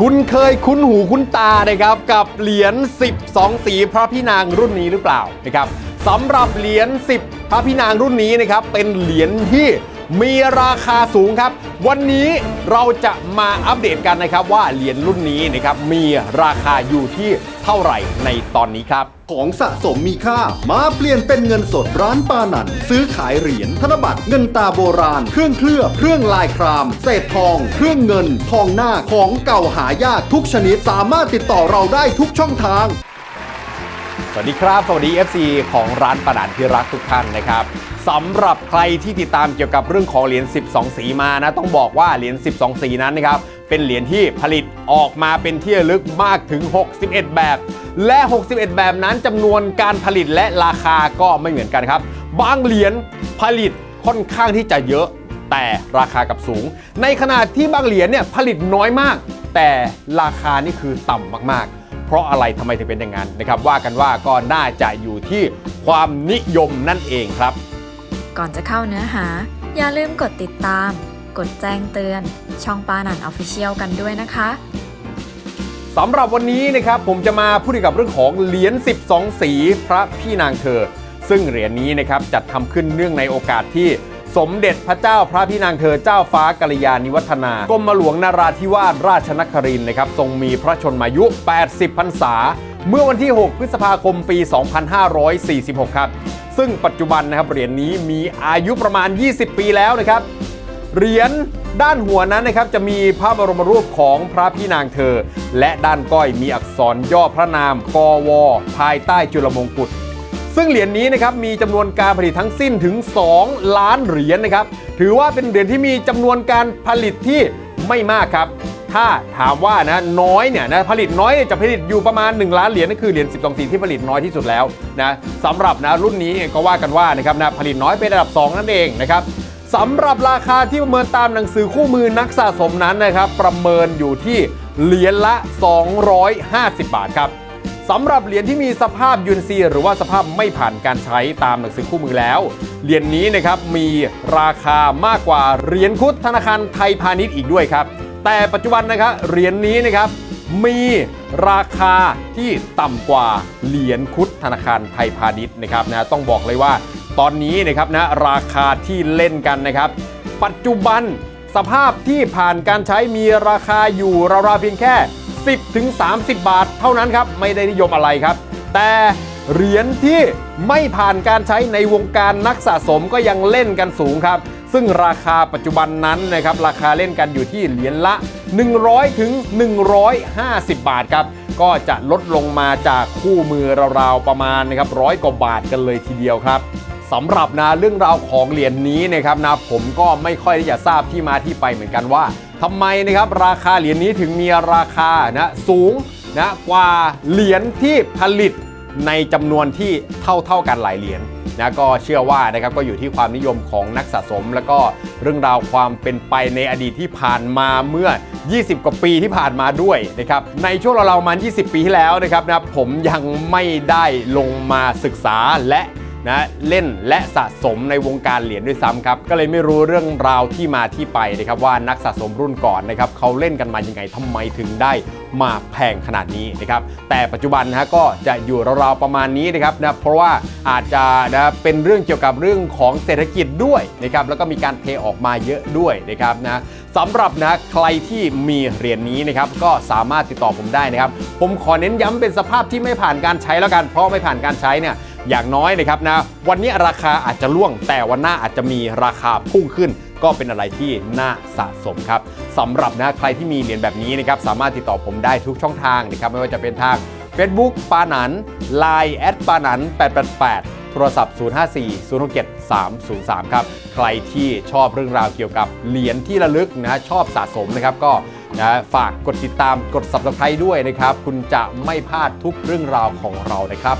คุณเคยคุ้นหูคุ้นตานะครับกับเหรียญ 12 สีพระพี่นางรุ่นนี้หรือเปล่านะครับสำหรับเหรียญ 10 พระพี่นางรุ่นนี้นะครับเป็นเหรียญที่ มีราคาสูงครับ วันนี้เราจะมาอัปเดตกันนะครับว่าเหรียญรุ่นนี้นะครับมีราคาอยู่ที่เท่าไหร่ในตอนนี้ครับของสะสมมีค่า มาเปลี่ยนเป็นเงินสดร้านปานันซื้อขายเหรียญธนบัตรเงินตาโบราณ เครื่องเคลือบเครื่องลายคราม เศษทอง เครื่องเงิน ทองหน้าของเก่าหายากทุกชนิด สามารถติดต่อเราได้ทุกช่องทาง สวัสดีครับ สวัสดี FC ของร้านประดานที่รักทุกท่านนะครับสำหรับใครที่ติดตามเกี่ยวกับเรื่องของเหรียญ 12 สีมานะ ต้องบอกว่าเหรียญ 12 สีนั้นนะครับ เป็นเหรียญที่ผลิตออกมาเป็นที่ระลึกมากถึง 61 แบบ และ 61 แบบนั้นจำนวนการผลิตและราคาก็ไม่เหมือนกันครับ บางเหรียญผลิตค่อนข้างที่จะเยอะ แต่ราคากับสูง ในขณะที่บางเหรียญเนี่ยผลิตน้อยมาก แต่ราคานี่คือต่ำมากๆ เพราะอะไรทำไมถึงเป็นอย่างนั้นนะครับ ว่ากันว่าก็น่าจะอยู่ที่ความนิยมนั่นเองครับ ก่อนจะเข้าเนื้อหา อย่าลืมกดติดตาม กดแจ้งเตือน ช่องปานันออฟฟิเชียลกันด้วยนะคะสำหรับวันนี้นะครับผมจะมาพูดเกี่ยวกับเรื่องของเหรียญ 12 สีพระพี่นางเธอ ซึ่งเหรียญนี้นะครับจัดทำขึ้นเนื่องในโอกาสที่ สมเด็จพระเจ้าพระพี่นางเธอเจ้าฟ้ากัลยาณิวัฒนากรมหลวงนาราธิวาสราชนครินนะครับทรงมีพระชนมายุ 80 พรรษา เมื่อวันที่ 6 พฤษภาคมปี 2546 ครับ ซึ่งปัจจุบันนะครับเหรียญนี้มีอายุประมาณ 20 ปีแล้วนะครับเหรียญด้านหัวนั้นนะครับจะมีพระบรมรูปของพระพี่นางเธอ และด้านก้อยมีอักษรย่อพระนามกว ภายใต้จุลมงกุฎ ซึ่งเหรียญนี้นะครับมีจำนวนการผลิตทั้งสิ้นถึง 2 ล้านเหรียญนะครับ ถือว่าเป็นเหรียญที่มีจำนวนการผลิตที่ไม่มากครับ ถ้าถามว่านะน้อยเนี่ยนะผลิตน้อยเนี่ยจะผลิตอยู่ประมาณ 1 ล้านเหรียญนั่นคือเหรียญ12สีที่ผลิตน้อยที่สุดแล้วนะสำหรับนะรุ่นนี้ก็ว่ากันว่านะครับนะผลิตน้อยเป็นระดับ 2 นั่นเองนะครับสำหรับราคาที่ประเมินตามหนังสือคู่มือนักสะสมนั้นนะครับ ประเมินอยู่ที่เหรียญละ 250 บาทครับ สำหรับเหรียญที่มีสภาพยูนซีหรือว่าสภาพไม่ผ่านการใช้ตามหนังสือคู่มือแล้ว เหรียญนี้นะครับมีราคามากกว่าเหรียญคุดธนาคารไทยพาณิชย์อีกด้วยครับ แต่ปัจจุบันนะครับเหรียญนี้นะครับมีราคาที่ต่ำกว่าเหรียญคุดธนาคารไทยพาณิชย์นะครับนะต้องบอกเลยว่าตอนนี้นะครับนะราคาที่เล่นกันนะครับ ปัจจุบันสภาพที่ผ่านการใช้มีราคาอยู่ราวๆเพียงแค่ 10ถึง30 บาท เท่านั้นครับ ไม่ได้นิยมอะไรครับ แต่เหรียญที่ไม่ผ่านการใช้ในวงการนักสะสมก็ยังเล่นกันสูงครับ ซึ่งราคาปัจจุบันนั้นนะครับราคาเล่นกันอยู่ที่เหรียญละ 100ถึง150 บาทครับก็จะลดลงมาจากคู่มือราวๆประมาณนะครับร้อยกว่าบาทกันเลยทีเดียวครับสำหรับนะเรื่องราวของเหรียญนี้นะครับนะผมก็ไม่ค่อยที่จะทราบที่มาที่ไปเหมือนกันว่า ทำไมนะครับราคาเหรียญนี้ถึงมีราคานะสูงนะกว่าเหรียญที่ผลิตในจำนวนที่เท่าเท่าๆกันหลายเหรียญนะก็เชื่อว่านะครับก็อยู่ที่ความนิยมของนักสะสม แล้วก็เรื่องราวความเป็นไปในอดีตที่ผ่านมาเมื่อ 20 กว่าปีที่ผ่านมาด้วยนะครับในช่วงเราวๆประมา 20 ปีที่แล้วนะครับนะผมยังไม่ได้ลงมาศึกษาและ นะเล่นและสะสมในวงการเหรียญด้วยซ้ำครับ ก็เลยไม่รู้เรื่องราวที่มาที่ไปนะครับว่านักสะสมรุ่นก่อนนะครับเขาเล่นกันมายังไงทำไมถึงได้มาแพงขนาดนี้นะครับแต่ปัจจุบันนะฮะก็จะอยู่ราวๆประมาณนี้นะครับนะเพราะว่าอาจจะนะเป็นเรื่องเกี่ยวกับเรื่องของเศรษฐกิจด้วยนะครับแล้วก็มีการเทออกมาเยอะด้วยนะครับนะสำหรับนะใครที่มีเหรียญนี้นะครับก็สามารถติดต่อผมได้นะครับ ผมขอเน้นย้ำเป็นสภาพที่ไม่ผ่านการใช้แล้วกัน เพราะไม่ผ่านการใช้เนี่ย อย่างน้อยนะครับนะวันนี้ราคาอาจจะล่วง แต่วันหน้าอาจจะมีราคาพุ่งขึ้น ก็เป็นอะไรที่น่าสะสมครับสำหรับนะใครที่มีเหรียญแบบนี้นะครับสามารถติดต่อผมได้ทุกช่องทางนะครับไม่ว่าจะเป็นทาง Facebook ปานัน Line แอดปานัน888โทรศัพท์ 054 067 303 ครับ ใครที่ชอบเรื่องราวเกี่ยวกับเหรียญที่ระลึกนะชอบสะสมนะครับก็นะฝากกดติดตามกด Subscribe ด้วยนะครับ คุณจะไม่พลาดทุกเรื่องราวของเรานะครับ